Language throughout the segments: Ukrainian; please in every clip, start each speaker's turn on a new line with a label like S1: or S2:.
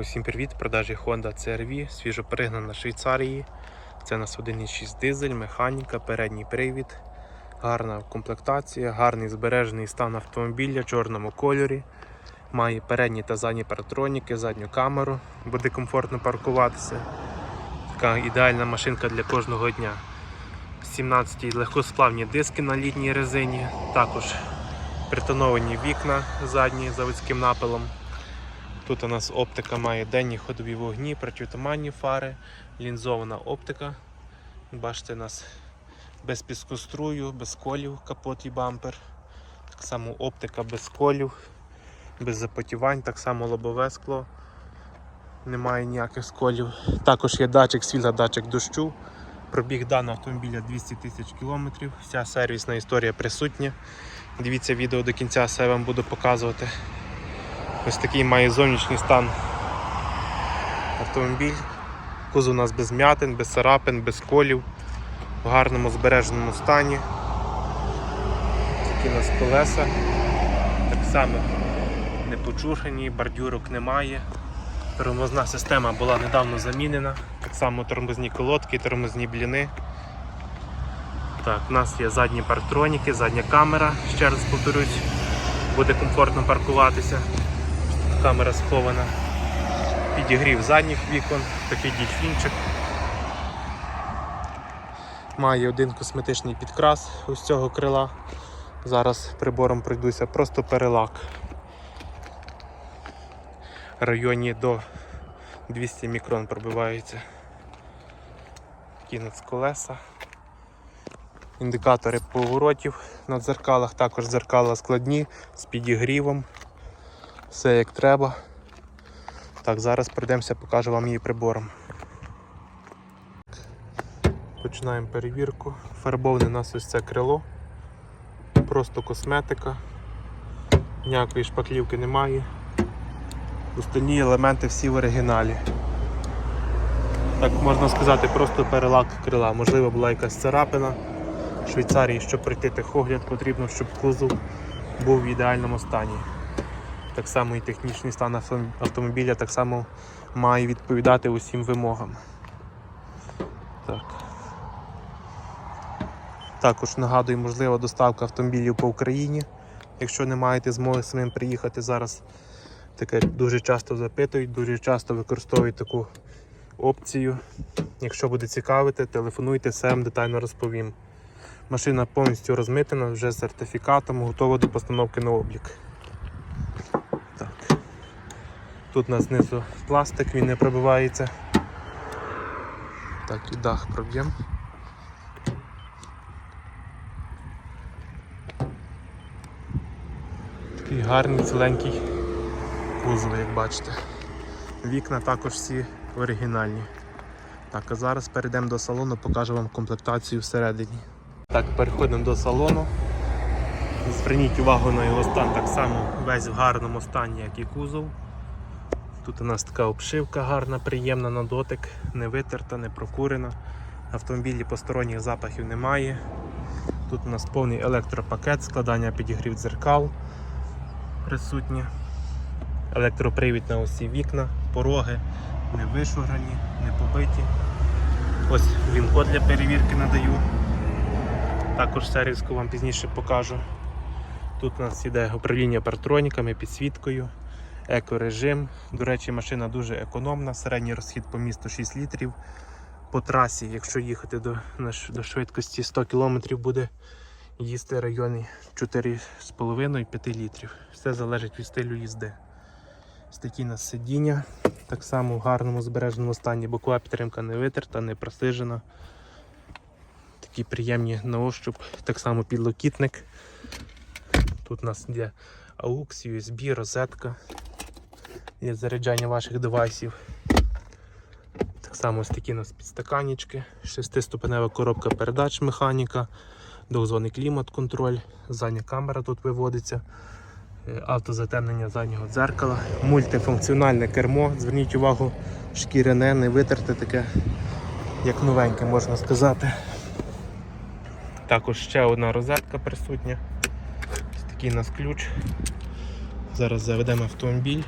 S1: Усім привіт! Продажі Honda CR-V, свіжо пригнана з Швейцарії. Це у нас 1.6 дизель, механіка, передній привід, гарна комплектація, гарний збережений стан автомобіля в чорному кольорі. Має передні та задні паратроніки, задню камеру, буде комфортно паркуватися. Така ідеальна машинка для кожного дня. 17 легкосплавні диски на літній резині, також притоновані вікна задні заводським напилом. Тут у нас оптика має денні ходові вогні, протитуманні фари, лінзована оптика. Бачите, у нас без піскострую, без колів капот і бампер. Так само оптика без колів, без запотівань, так само лобове скло. Немає ніяких сколів. Також є датчик світла, датчик дощу. Пробіг даного автомобіля 200 тисяч кілометрів. Вся сервісна історія присутня. Дивіться відео до кінця, все я вам буду показувати. Ось такий має зовнішній стан автомобіль. Кузов у нас без м'ятин, без царапин, без колів, в гарному збереженому стані. Такі у нас колеса. Так само не почухані, бордюрок немає. Тормозна система була недавно замінена. Так само тормозні колодки, тормозні бліни. Так, у нас є задні парктроніки, задня камера, ще раз повторюсь, буде комфортно паркуватися камера схована. Підігрів задніх вікон, такий дільфінчик. Має один косметичний підкрас ось цього крила. Зараз прибором пройдуся, просто перелак. В районі до 200 мікрон пробивається. Такі нацколеса. Індикатори поворотів на дзеркалах, також дзеркала складні з підігрівом все як треба. Так, зараз пройдемося, покажу вам її прибором. Починаємо перевірку. Фарбоване у нас ось це крило. Просто косметика. Ніякої шпаклівки немає. Остальні елементи всі в оригіналі. Так можна сказати, просто перелак крила. Можливо, була якась царапина. В Швейцарії, щоб пройти техогляд, потрібно, щоб кузов був в ідеальному стані. Так само і технічний стан автомобіля так само має відповідати усім вимогам. Так. Також нагадую, можлива доставка автомобілів по Україні. Якщо не маєте змоги самим приїхати зараз, таке дуже часто запитують, дуже часто використовують таку опцію. Якщо буде цікавити, телефонуйте, все детально розповім. Машина повністю розмитена, вже з сертифікатом, готова до постановки на облік. Так. Тут у нас знизу пластик, він не пробивається. Так, і дах проб'ємо. Такий гарний ціленький кузов, як бачите. Вікна також всі оригінальні. Так, а зараз перейдемо до салону, покажу вам комплектацію всередині. Так, переходимо до салону. Зверніть увагу на його стан, так само весь в гарному стані, як і кузов. Тут у нас така обшивка гарна, приємна на дотик, не витерта, не прокурена. Автомобілі посторонніх запахів немає. Тут у нас повний електропакет, складання підігрів дзеркал присутнє. Електропривід на усі вікна, пороги не вишугані, не побиті. Ось він код для перевірки надаю. Також сервіску вам пізніше покажу. Тут у нас іде управління партроніками, підсвіткою, екорежим. До речі, машина дуже економна, середній розхід по місту 6 літрів. По трасі, якщо їхати до, до швидкості 100 км, буде їсти в районі 4,5-5 літрів. Все залежить від стилю їзди. Нас сидіння, так само в гарному збереженому стані. Бокова підтримка не витерта, не просижена. Такі приємні на ощуп, так само підлокітник. Тут у нас є AUX, USB, розетка. Є заряджання ваших девайсів. Так само ось такі у нас підстаканічки, шестиступенева коробка передач механіка, двохзонний клімат-контроль, задня камера тут виводиться, е, автозатемнення заднього дзеркала, мультифункціональне кермо. Зверніть увагу, шкіряне, не витерте таке, як новеньке, можна сказати. Також ще одна розетка присутня. Ось такий у нас ключ. Зараз заведемо автомобіль.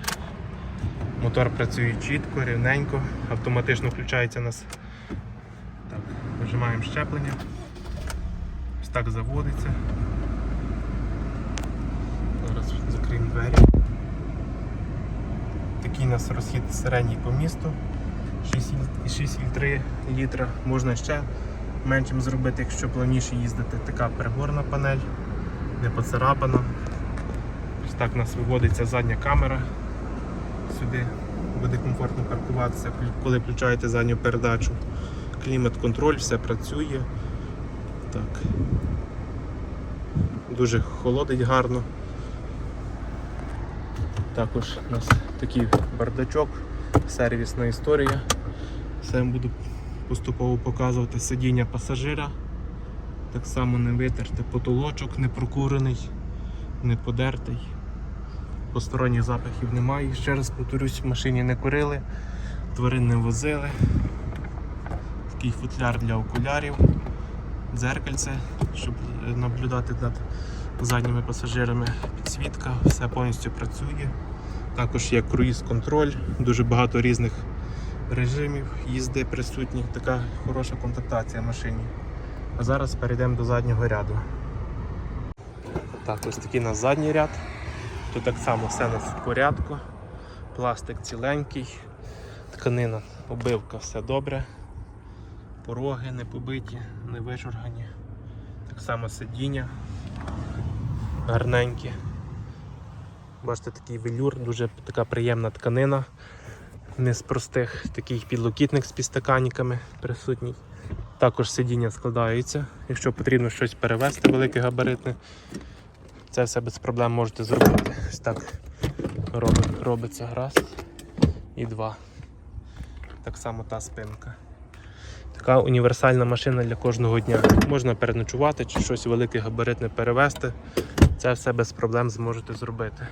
S1: Мотор працює чітко, рівненько, автоматично включається нас. Так, нажимаємо щеплення. Ось так заводиться. Зараз закриємо двері. Такий у нас розхід середній по місту. 6,3 літра. Можна ще меншим зробити, якщо плавніше їздити. Така приборна панель, не поцарапана. Ось так у нас виводиться задня камера. Сюди буде комфортно паркуватися, коли включаєте задню передачу. Клімат-контроль, все працює. Так. Дуже холодить гарно. Також у нас такий бардачок, сервісна історія. Все буду поступово показувати сидіння пасажира. Так само не витерти потолочок, не прокурений, не подертий. Посторонніх запахів немає. Ще раз повторюсь, в машині не курили, тварин не возили. Такий футляр для окулярів, дзеркальце, щоб наблюдати над задніми пасажирами. Підсвітка, все повністю працює. Також є круїз-контроль, дуже багато різних режимів їзди присутніх, така хороша комплектація в машині. А зараз перейдемо до заднього ряду. Так, ось такий у нас задній ряд. Тут так само все у нас в порядку. Пластик ціленький, тканина, обивка, все добре. Пороги не побиті, не вишургані. Так само сидіння гарненькі. Бачите, такий велюр, дуже така приємна тканина. Не з простих, такий підлокітник з підстаканниками присутній. Також сидіння складається, якщо потрібно щось перевезти велике габаритне. Це все без проблем можете зробити. Так робить, робиться раз і два. Так само та спинка. Така універсальна машина для кожного дня. Можна переночувати чи щось велике габаритне перевезти. Це все без проблем зможете зробити.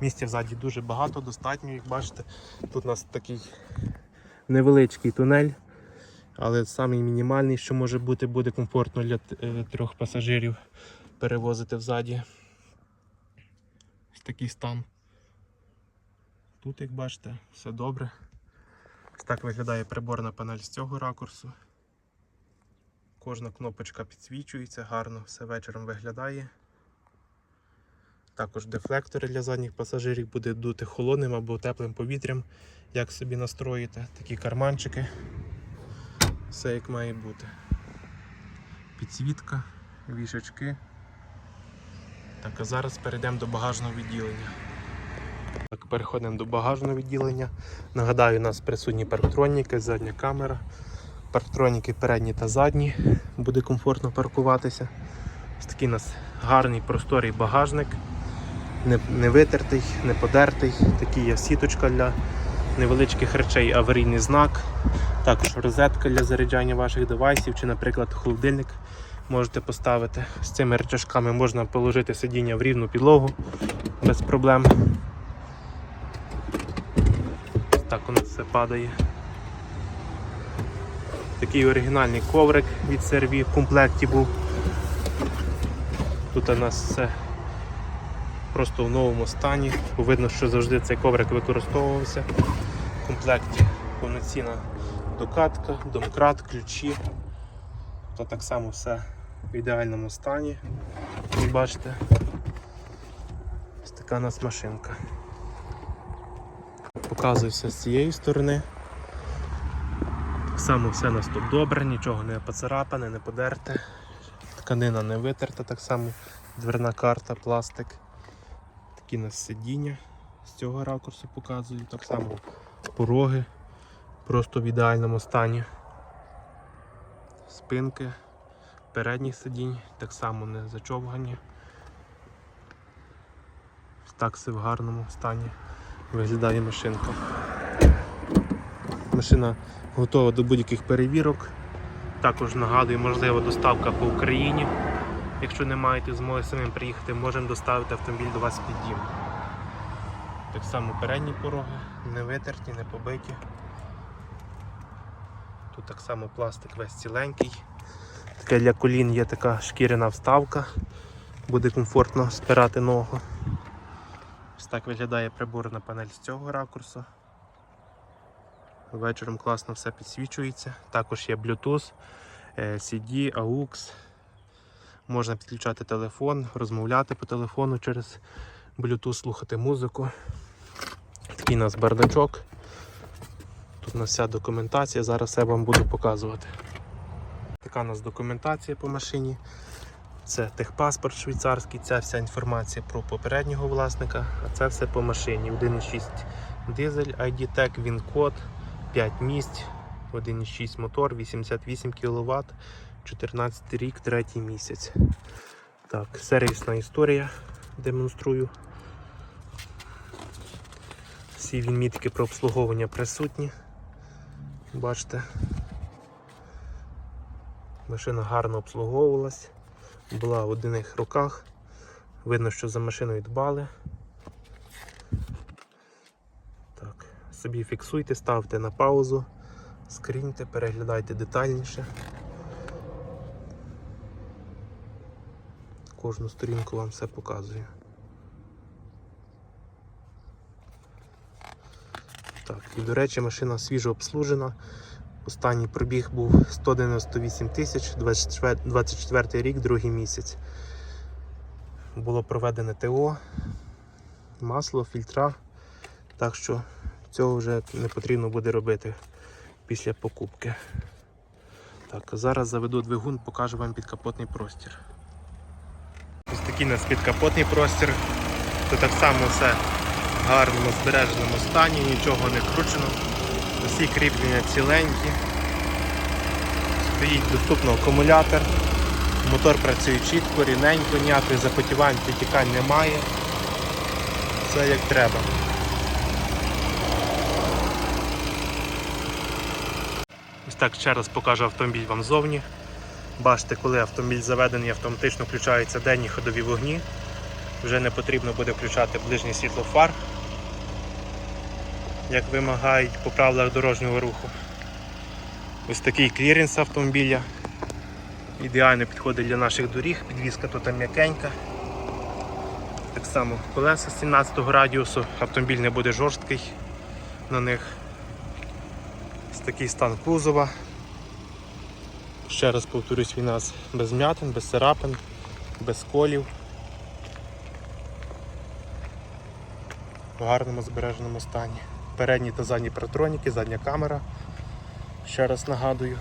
S1: Місця взаді дуже багато, достатньо, як бачите. Тут у нас такий невеличкий тунель, але самий мінімальний, що може бути, буде комфортно для е, трьох пасажирів перевозити взаді. Такий стан. Тут, як бачите, все добре. Ось так виглядає приборна панель з цього ракурсу. Кожна кнопочка підсвічується, гарно все вечором виглядає. Також дефлектори для задніх пасажирів буде дути холодним або теплим повітрям, як собі настроїти. Такі карманчики. Все як має бути. Підсвітка, вішачки. Так, а зараз перейдемо до багажного відділення. Так, переходимо до багажного відділення. Нагадаю, у нас присутні парктроніки, задня камера, парктроніки передні та задні. Буде комфортно паркуватися. Ось такий у нас гарний просторий багажник. Не, не витертий, не подертий. Такий є сіточка для невеличких речей, аварійний знак. Також розетка для заряджання ваших девайсів, чи, наприклад, холодильник можете поставити. З цими речашками можна положити сидіння в рівну підлогу без проблем. Так у нас все падає. Такий оригінальний коврик від серві в комплекті був. Тут у нас все просто в новому стані. Видно, що завжди цей коврик використовувався. В комплекті повноцінна докатка, домкрат, ключі. То так само все в ідеальному стані. Ви бачите. Ось така у нас машинка. Показую все з цієї сторони. Так само все у нас тут добре, нічого не поцарапане, не подерте. Тканина не витерта, так само дверна карта, пластик. Такі у нас сидіння з цього ракурсу показую, так само пороги просто в ідеальному стані. Спинки передніх сидінь так само не зачовгані. Так все в гарному стані виглядає машинка. Машина готова до будь-яких перевірок. Також нагадую, можлива доставка по Україні. Якщо не маєте змоги самим приїхати, можемо доставити автомобіль до вас під дім. Так само передні пороги, не витерті, не побиті. Тут так само пластик весь ціленький. Таке для колін є така шкіряна вставка, буде комфортно спирати ногу. Ось так виглядає приборна панель з цього ракурсу. Вечором класно все підсвічується. Також є Bluetooth, е, CD, AUX. Можна підключати телефон, розмовляти по телефону через Bluetooth, слухати музику. Такий у нас бардачок. Тут у нас вся документація, зараз все вам буду показувати. Така у нас документація по машині. Це техпаспорт швейцарський, ця вся інформація про попереднього власника, а це все по машині. 1.6 дизель, ID Tech, він код, 5 місць, 1.6 мотор, 88 кВт, 14 рік, 3 місяць. Так, сервісна історія демонструю. Всі відмітки про обслуговування присутні. Бачите, машина гарно обслуговувалась, була в одних руках. Видно, що за машиною дбали. Так, собі фіксуйте, ставте на паузу, скріньте, переглядайте детальніше. Кожну сторінку вам все показую. Так, і до речі, машина свіжо обслужена. Останній пробіг був 198 тисяч, 24 24 рік, другий місяць. Було проведене ТО, масло, фільтра. Так що цього вже не потрібно буде робити після покупки. Так, зараз заведу двигун, покажу вам підкапотний простір. Ось такий у нас підкапотний простір. Тут так само все гарному збереженому стані, нічого не кручено. Усі кріплення ціленькі. Стоїть доступно акумулятор. Мотор працює чітко, рівненько, ніяких запотівань, підтікань немає. Все як треба. Ось так ще раз покажу автомобіль вам ззовні. Бачите, коли автомобіль заведений, автоматично включаються денні ходові вогні. Вже не потрібно буде включати ближнє світло фар, як вимагають по правилах дорожнього руху. Ось такий кліренс автомобіля. Ідеально підходить для наших доріг, підвізка тут м'якенька. Так само колеса 17 радіусу, автомобіль не буде жорсткий на них. Ось такий стан кузова. Ще раз повторюсь, він у нас без м'ятин, без царапин, без колів. В гарному збереженому стані. Передні та задні протроніки, задня камера. Ще раз нагадую.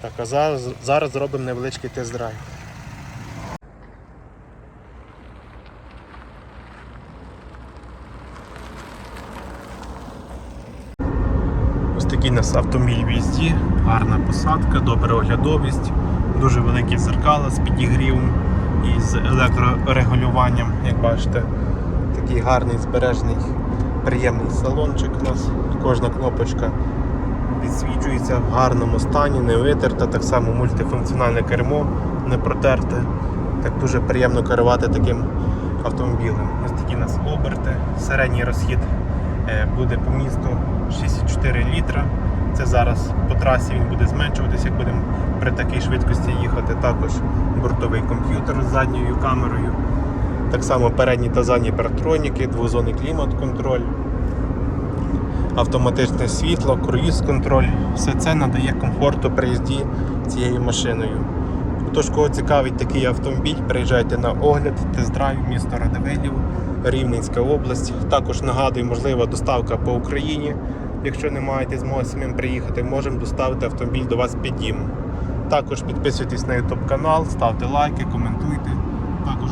S1: Так, а зараз, зараз зробимо невеличкий тест-драйв. Ось такий у нас автомобіль в їзді, гарна посадка, добра оглядовість, дуже великі зеркала з підігрівом і з електрорегулюванням, як бачите. Такий гарний збережений, приємний салончик у нас. Кожна кнопочка підсвічується в гарному стані, не витерта, так само мультифункціональне кермо не протерте. Так дуже приємно керувати таким автомобілем. Ось такі у нас оберти, середній розхід е, буде по місту 64 літра. Це зараз по трасі він буде зменшуватися, як будемо при такій швидкості їхати. Також бортовий комп'ютер з задньою камерою. Так само передні та задні парктроніки, двозонний клімат-контроль, автоматичне світло, круїз-контроль. Все це надає комфорту при їзді цією машиною. Тож, кого цікавить такий автомобіль, приїжджайте на огляд, тест-драйв, місто Радивилів, Рівненська область. Також нагадую, можлива доставка по Україні. Якщо не маєте змоги самим приїхати, можемо доставити автомобіль до вас під дім. Також підписуйтесь на YouTube канал, ставте лайки, коментуйте.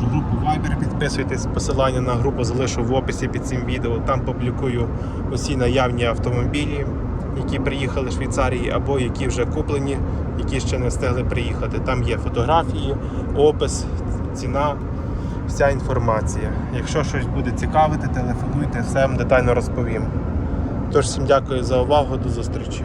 S1: Групу Viber підписуйтесь. Посилання на групу залишу в описі під цим відео. Там публікую усі наявні автомобілі, які приїхали з Швейцарії, або які вже куплені, які ще не встигли приїхати. Там є фотографії, опис, ціна, вся інформація. Якщо щось буде цікавити, телефонуйте, все вам детально розповім. Тож всім дякую за увагу, до зустрічі.